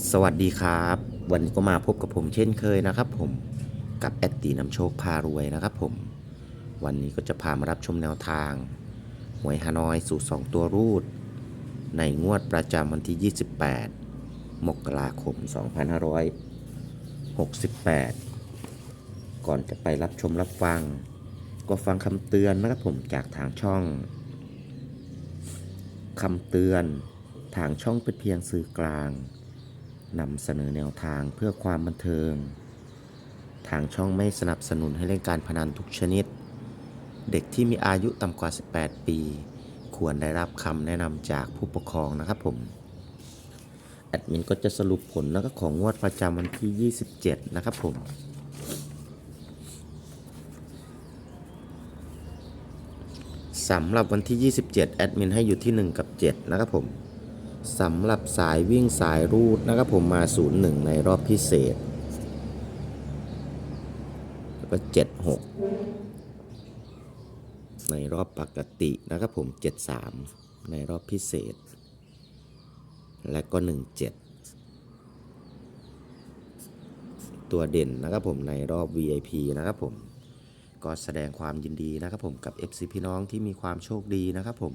สวัสดีครับ วันนี้ก็มาพบกับผมเช่นเคยนะครับ ผมกับแอดตีนำโชคพารวยนะครับ ผม วันนี้ก็จะพามารับชมแนวทางหวยฮานอยสู่2ตัวรูด ในงวดประจำวันที่ 28 มกราคม 2568 ก่อนจะไปรับชมรับฟัง ก็ฟังคำเตือนนะครับผมจากทางช่องคำเตือนทางช่องเป็นเพียงสื่อกลาง นำเสนอแนวทางเพื่อความบันเทิง ทางช่องไม่สนับสนุนให้เล่นการพนันทุกชนิด เด็กที่มีอายุต่ำกว่า 18 ปี ควรได้รับคำแนะนำจากผู้ปกครองนะครับผม แอดมินก็จะสรุปผลแล้วก็ของงวดประจำวันที่ 27 นะครับผมสำหรับวันที่ 27 แอดมินให้อยู่ที่ 1 กับ 7 นะครับผม สำหรับสายวิ่งสายรูดนะครับผมมา 01 ในรอบพิเศษ แล้วก็ 76 ในรอบปกตินะครับผม 73 ในรอบพิเศษ และก็ 17 ตัวเด่นนะครับผมในรอบ VIP นะครับผม ก็แสดงความยินดีนะครับผมกับ FC พี่น้องที่มีความโชคดีนะครับผม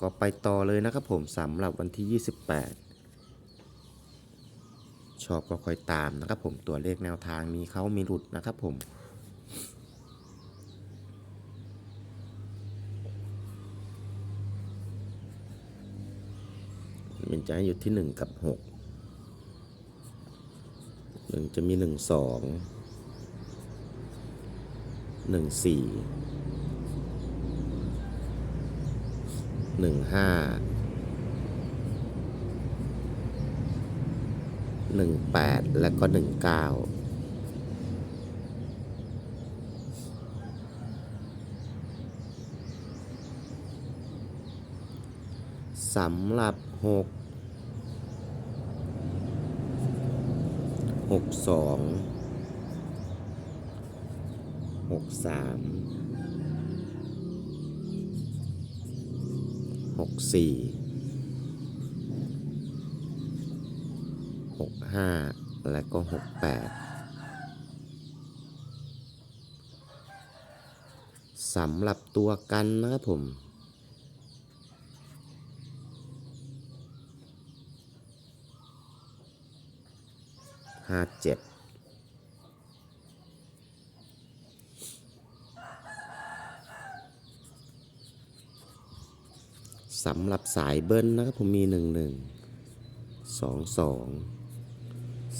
ก็ไปต่อเลยนะครับผมสำหรับวันที่ 28 ชอบก็ค่อยตามนะครับผมตัวเลขแนวทางมีเขามีหลุดนะครับผมมันจะให้อยู่ที่ 1 กับ 6 1 จะมี 1 2 1 4 หนึ่งห้าหนึ่งแปดและก็หนึ่งเก้าสำหรับหกหกสองหกสาม หกสี่หกห้าและก็หกแปดสำหรับตัวกันนะครับผมห้าเจ็ด สำหรับสายเบิ้ลนะครับผมมีหนึ่งหนึ่งสองสอง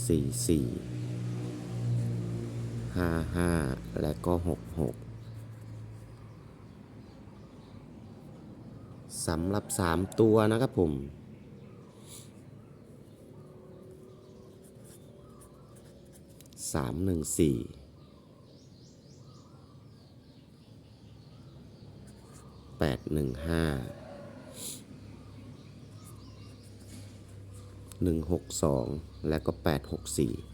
สี่สี่ห้าห้าและก็หกหกสำหรับสามตัวนะครับผม สามหนึ่งสี่แปดหนึ่งห้า 162 และก็ 864